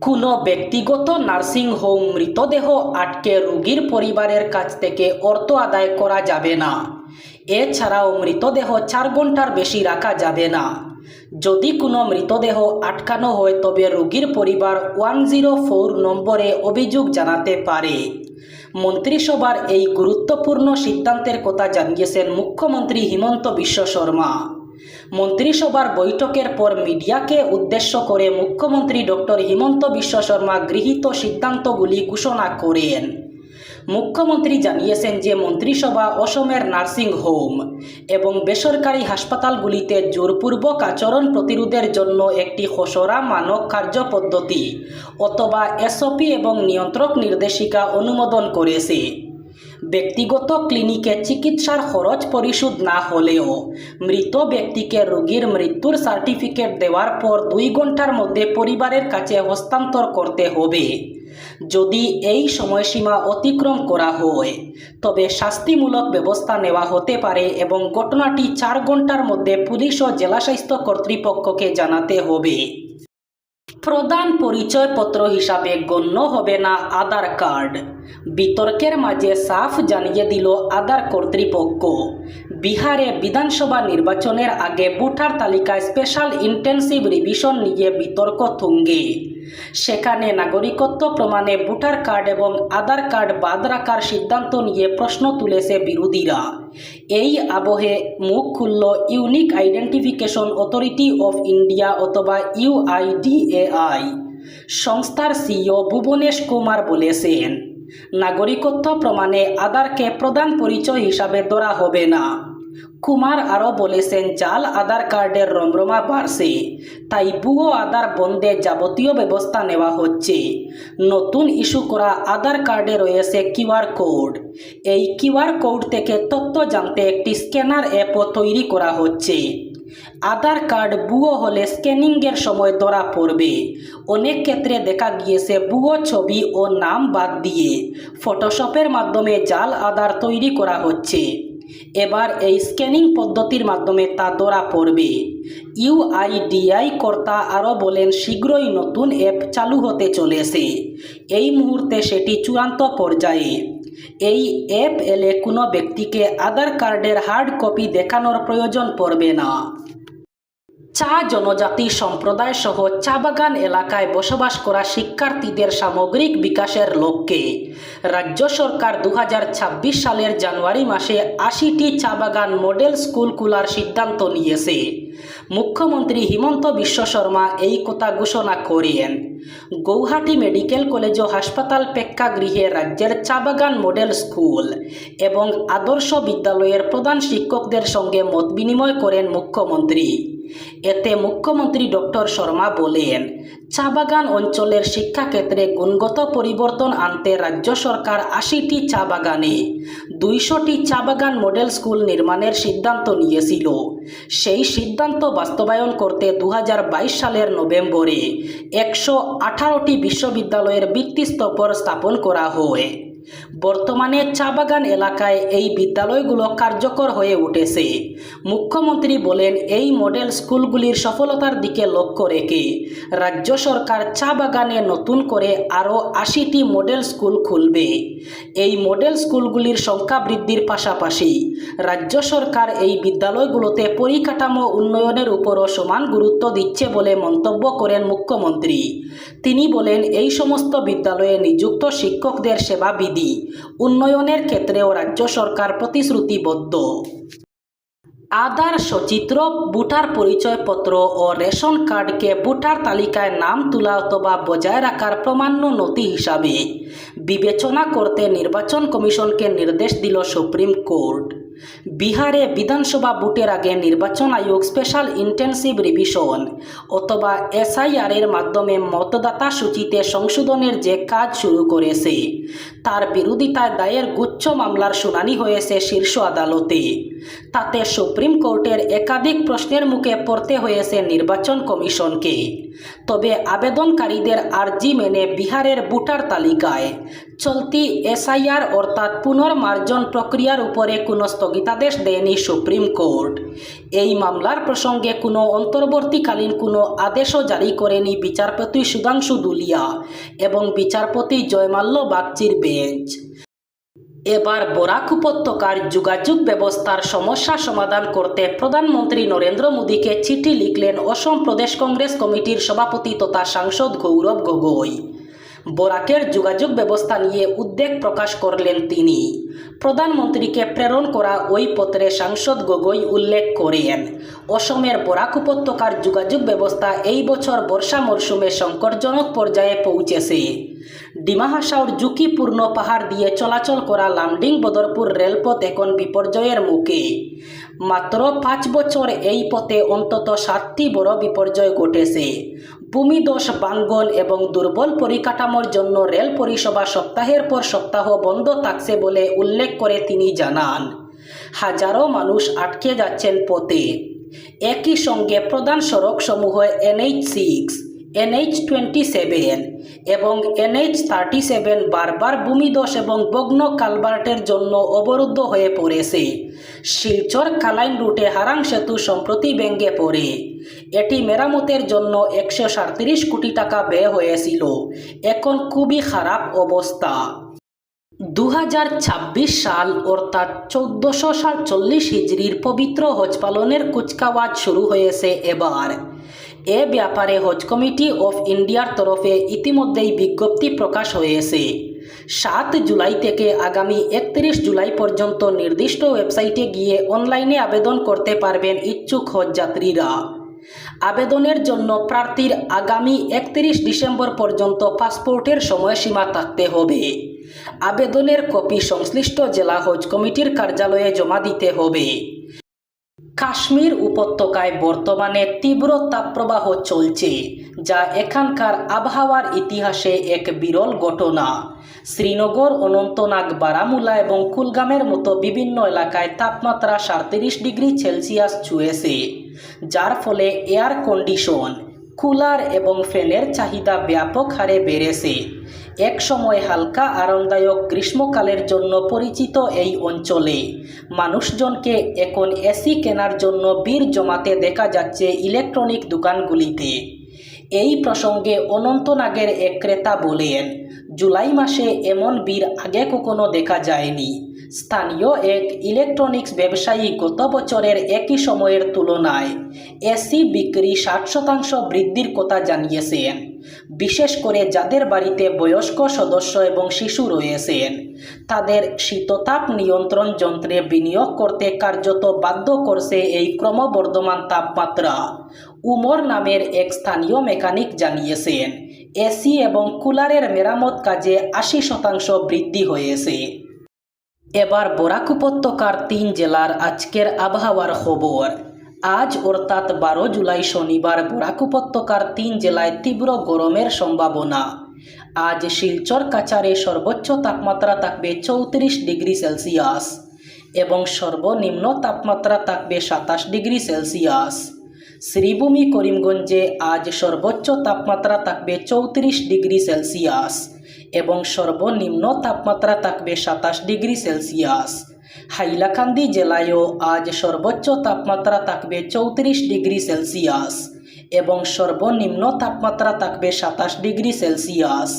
কোনো ব্যক্তিগত nursing home মৃতদেহ আটকে রোগীর পরিবারের কাছ থেকে অর্থ আদায় করা যাবে না। এছাড়াও মৃতদেহ চার ঘণ্টার বেশি রাখা যাবে না। যদি কোনো মৃতদেহ আটকানো হয়, তবে রোগীর পরিবার ওয়ান জিরো ফোর নম্বরে অভিযোগ জানাতে পারে। মন্ত্রিসভার এই গুরুত্বপূর্ণ সিদ্ধান্তের কথা জানিয়েছেন মুখ্যমন্ত্রী হিমন্ত বিশ্ব শর্মা। মন্ত্রিসভার বৈঠকের পর মিডিয়াকে উদ্দেশ্য করে মুখ্যমন্ত্রী ডক্টর হিমন্ত বিশ্ব শর্মা গৃহীত সিদ্ধান্তগুলি ঘোষণা করেন। মুখ্যমন্ত্রী জানিয়েছেন যে মন্ত্রিসভা অসমের নার্সিং হোম এবং বেসরকারি হাসপাতালগুলিতে জোরপূর্বক আচরণ প্রতিরোধের জন্য একটি খসড়া মানক কার্যপদ্ধতি অথবা এসওপি এবং নিয়ন্ত্রক নির্দেশিকা অনুমোদন করেছে। ব্যক্তিগত ক্লিনিকে চিকিৎসার খরচ পরিশোধ না হলেও মৃত ব্যক্তিকে রোগীর মৃত্যুর সার্টিফিকেট দেওয়ার পর দুই ঘণ্টার মধ্যে পরিবারের কাছে হস্তান্তর করতে হবে। যদি এই সময়সীমা অতিক্রম করা হয়, তবে শাস্তিমূলক ব্যবস্থা নেওয়া হতে পারে এবং ঘটনাটি চার ঘণ্টার মধ্যে পুলিশ ও জেলা স্বাস্থ্য কর্তৃপক্ষকে জানাতে হবে। প্রধান পরিচয়পত্র হিসাবে গণ্য হবে না আধার কার্ড বিতর্কের মাঝে সাফ জানিয়ে দিল আধার কর্তৃপক্ষ। বিহারে বিধানসভা নির্বাচনের আগে ভোটার তালিকায় স্পেশাল ইন্টেন্সিভ রিভিশন নিয়ে বিতর্ক তুঙ্গে। সেখানে নাগরিকত্ব প্রমাণে ভোটার কার্ড এবং আধার কার্ড বাদ রাখার সিদ্ধান্ত নিয়ে প্রশ্ন তুলেছে বিরোধীরা। এই আবহে মুখ খুলল unique identification authority of India অথবা ইউআইডিএআই সংস্থার সিইও ভুবনেশ কুমার বলেছেন নাগরিকত্ব প্রমাণে আধারকে প্রধান পরিচয় হিসাবে ধরা হবে না। কুমার আরও বলেছেন জাল আধার কার্ডের রমরমা বাড়ছে, তাই ভুয়ো আধার বন্ধে যাবতীয় ব্যবস্থা নেওয়া হচ্ছে। নতুন ইস্যু করা আধার কার্ডে রয়েছে কিউআর কোড। এই কিউআর কোড থেকে তথ্য জানতে একটি স্ক্যানার অ্যাপও তৈরি করা হচ্ছে। আধার কার্ড বুয়ো হলে স্ক্যানিংয়ের সময় ধরা পড়বে। অনেক ক্ষেত্রে দেখা গিয়েছে বুয়ো ছবি ও নাম বাদ দিয়ে ফটোশপের মাধ্যমে জাল আধার তৈরি করা হচ্ছে। এবার এই স্ক্যানিং পদ্ধতির মাধ্যমে তা ধরা পড়বে। ইউআইডিআই কর্তা আরও বলেন, শীঘ্রই নতুন অ্যাপ চালু হতে চলেছে। এই মুহূর্তে সেটি চূড়ান্ত পর্যায়ে। এই অ্যাপ এলে কোনো ব্যক্তিকে আধার কার্ডের হার্ড কপি দেখানোর প্রয়োজন পড়বে না। চা জনজাতি সম্প্রদায় সহ চা বাগান এলাকায় বসবাস করা শিক্ষার্থীদের সামগ্রিক বিকাশের লক্ষ্যে রাজ্য সরকার দু হাজার ছাব্বিশ সালের জানুয়ারি মাসে আশিটি চা বাগান মডেল স্কুল খোলার সিদ্ধান্ত নিয়েছে। মুখ্যমন্ত্রী হিমন্ত বিশ্ব শর্মা এই কথা ঘোষণা করেন। গৌহাটি মেডিকেল কলেজ ও হাসপাতাল প্রেক্ষাগৃহে রাজ্যের চা বাগান মডেল স্কুল এবং আদর্শ বিদ্যালয়ের প্রধান শিক্ষকদের সঙ্গে মত বিনিময় করেন মুখ্যমন্ত্রী। এতে মুখ্যমন্ত্রী ডক্টর শর্মা বলেন চা বাগান অঞ্চলের শিক্ষাক্ষেত্রে গুণগত পরিবর্তন আনতে রাজ্য সরকার আশিটি চা বাগানে দুইশোটি চা বাগান মডেল স্কুল নির্মাণের সিদ্ধান্ত নিয়েছিল। সেই সিদ্ধান্ত বাস্তবায়ন করতে দু হাজার বাইশ সালের নভেম্বরে একশো আঠারোটি বিশ্ববিদ্যালয়ের ভিত্তিস্তপর স্থাপন করা হয়। বর্তমানে চা বাগান এলাকায় এই বিদ্যালয়গুলো কার্যকর হয়ে উঠেছে। মুখ্যমন্ত্রী বলেন, এই মডেল স্কুলগুলির সফলতার দিকে লক্ষ্য রেখে রাজ্য সরকার চা বাগানে নতুন করে আরও আশিটি মডেল স্কুল খুলবে। এই মডেল স্কুলগুলির সংখ্যা বৃদ্ধির পাশাপাশি রাজ্য সরকার এই বিদ্যালয়গুলোতে পরিকাঠামো উন্নয়নের উপরও সমান গুরুত্ব দিচ্ছে বলে মন্তব্য করেন মুখ্যমন্ত্রী। তিনি বলেন, এই সমস্ত বিদ্যালয়ে নিযুক্ত শিক্ষকদের সেবা বিধি উন্নয়নের ক্ষেত্রেও রাজ্য সরকার প্রতিশ্রুতিবদ্ধ। আধার সচিত্র, ভোটার পরিচয়পত্র ও রেশন কার্ডকে ভোটার তালিকায় নাম তোলা অথবা বজায় রাখার প্রমাণ্য নথি হিসাবে বিবেচনা করতে নির্বাচন কমিশনকে নির্দেশ দিল সুপ্রিম কোর্ট। বিহারে বিধানসভা ভোটের আগে নির্বাচন আয়োগ স্পেশাল ইন্টেন্সিভ রিভিশন অথবা এসআইআরের মাধ্যমে মতদাতা সূচিতে সংশোধনের যে কাজ শুরু করেছে, তার বিরোধিতায় দায়ের গুচ্ছ মামলার শুনানি হয়েছে শীর্ষ আদালতে। তাতে সুপ্রিম কোর্টের একাধিক প্রশ্নের মুখে পড়তে হয়েছে নির্বাচন কমিশনকে। তবে আবেদনকারীদের আর্জি মেনে বিহারের ভোটার তালিকায় চলতি এসআইআর অর্থাৎ পুনর্মার্জন প্রক্রিয়ার উপরে কোনো স্থগিতাদেশ দেয়নি সুপ্রিম কোর্ট। এই মামলার প্রসঙ্গে কোনো অন্তর্বর্তীকালীন কোনো আদেশও জারি করেনি বিচারপতি সুধাংশু দুলিয়া এবং বিচারপতি জয়মাল্য বাগচির বেঞ্চ। এবার বরাক উপত্যকার যোগাযোগ ব্যবস্থার সমস্যা সমাধান করতে প্রধানমন্ত্রী নরেন্দ্র মোদীকে চিঠি লিখলেন অসম প্রদেশ কংগ্রেস কমিটির সভাপতি তথা সাংসদ গৌরব গগৈ। বরাকের যোগাযোগ ব্যবস্থা নিয়ে উদ্বেগ প্রকাশ করলেন তিনি। প্রধানমন্ত্রীকে প্রেরণ করা ওই পত্রে সাংসদ গগৈ উল্লেখ করেন, অসমের বরাক উপত্যকার যোগাযোগ ব্যবস্থা এই বছর বর্ষা মরশুমে সংকটজনক পর্যায়ে পৌঁছেছে। ডিমা হাসাওর ঝুঁকিপূর্ণ পাহাড় দিয়ে চলাচল করা লামডিং বদরপুর রেলপথ এখন বিপর্যয়ের মুখে। মাত্র পাঁচ বছর এই পথে অন্তত সাতটি বড় বিপর্যয় ঘটেছে। ভূমিদোষ, বাঙ্গন এবং দুর্বল পরিকাঠামোর জন্য রেল পরিষেবা সপ্তাহের পর সপ্তাহ বন্ধ থাকছে বলে উল্লেখ করে তিনি জানান। হাজারো মানুষ আটকে যাচ্ছেন পথে। একই সঙ্গে প্রধান সড়কসমূহ NH six NH twenty seven এবং এনএইচ থার্টি সেভেন বারবার ভূমিদোষ এবং বগ্ন কালভার্টের জন্য অবরুদ্ধ হয়ে পড়েছে। শিলচর কালাইন রুটে হারাং সেতু সম্প্রতি ভেঙে পড়ে। এটি মেরামতের জন্য একশো সাঁত্রিশ কোটি টাকা ব্যয় হয়েছিল। এখন খুবই খারাপ অবস্থা। দু হাজার ছাব্বিশ সাল অর্থাৎ চৌদ্দশো সাতচল্লিশ হিজড়ির পবিত্র হজ পালনের কুচকাওয়াজ শুরু হয়েছে এবার। এ ব্যাপারে হজ কমিটি অফ ইন্ডিয়ার তরফে ইতিমধ্যেই বিজ্ঞপ্তি প্রকাশ হয়েছে। সাত জুলাই থেকে আগামী একত্রিশ জুলাই পর্যন্ত নির্দিষ্ট ওয়েবসাইটে গিয়ে অনলাইনে আবেদন করতে পারবেন ইচ্ছুক হজযাত্রীরা আবেদনের জন্য প্রার্থীর আগামী একত্রিশ ডিসেম্বর পর্যন্ত পাসপোর্টের সময়সীমা থাকতে হবে। আবেদনের কপি সংশ্লিষ্ট জেলা হজ কমিটির কার্যালয়ে জমা দিতে হবে। কাশ্মীর উপত্যকায় বর্তমানে তীব্র তাপপ্রবাহ চলছে, যা এখানকার আবহাওয়ার ইতিহাসে এক বিরল ঘটনা। শ্রীনগর, অনন্তনাগ, বারামুলা এবং কুলগামের মতো বিভিন্ন এলাকায় তাপমাত্রা সাঁত্রিশ ডিগ্রি সেলসিয়াস ছুঁয়েছে, যার ফলে এয়ার কন্ডিশন, কুলার এবং ফ্যানের চাহিদা ব্যাপক হারে বেড়েছে। এক সময় হালকা আরামদায়ক গ্রীষ্মকালের জন্য পরিচিত এই অঞ্চলে। মানুষজনকে এখন এসি কেনার জন্য বীর জমাতে দেখা যাচ্ছে ইলেকট্রনিক দোকানগুলিতে। এই প্রসঙ্গে অনন্তনাগের এক ক্রেতা বলেন, জুলাই মাসে এমন বীর আগে কখনো দেখা যায়নি। স্থানীয় এক ইলেকট্রনিক্স ব্যবসায়ী গত বছরের একই সময়ের তুলনায় এসি বিক্রি ষাট শতাংশ বৃদ্ধির কথা জানিয়েছেন। বিশেষ করে যাদের বাড়িতে বয়স্ক সদস্য এবং শিশু রয়েছেন তাদের শীততাপ নিয়ন্ত্রণ যন্ত্রে বিনিয়োগ করতে কার্যত বাধ্য করছে এই ক্রমবর্ধমান তাপমাত্রা, উমর নামের এক স্থানীয় মেকানিক জানিয়েছেন এসি এবং কুলারের মেরামত কাজে আশি শতাংশ বৃদ্ধি হয়েছে। এবার বরাক উপত্যকার তিন জেলার আজকের আবহাওয়ার খবর। আজ অর্থাৎ বারো জুলাই শনিবার বরাক উপত্যকার তিন জেলায় তীব্র গরমের সম্ভাবনা। আজ শিলচর কাছারে সর্বোচ্চ তাপমাত্রা থাকবে চৌত্রিশ ডিগ্রি সেলসিয়াস এবং সর্বনিম্ন তাপমাত্রা থাকবে সাতাশ ডিগ্রি সেলসিয়াস। শ্রীভূমি করিমগঞ্জে আজ সর্বোচ্চ তাপমাত্রা থাকবে চৌত্রিশ ডিগ্রি সেলসিয়াস এবং সর্বনিম্ন তাপমাত্রা থাকবে সাতাশ ডিগ্রি সেলসিয়াস। হাইলাকান্দি জেলায়ও আজ সর্বোচ্চ তাপমাত্রা থাকবে চৌত্রিশ ডিগ্রি সেলসিয়াস এবং সর্বনিম্ন তাপমাত্রা থাকবে সাতাশ ডিগ্রি সেলসিয়াস।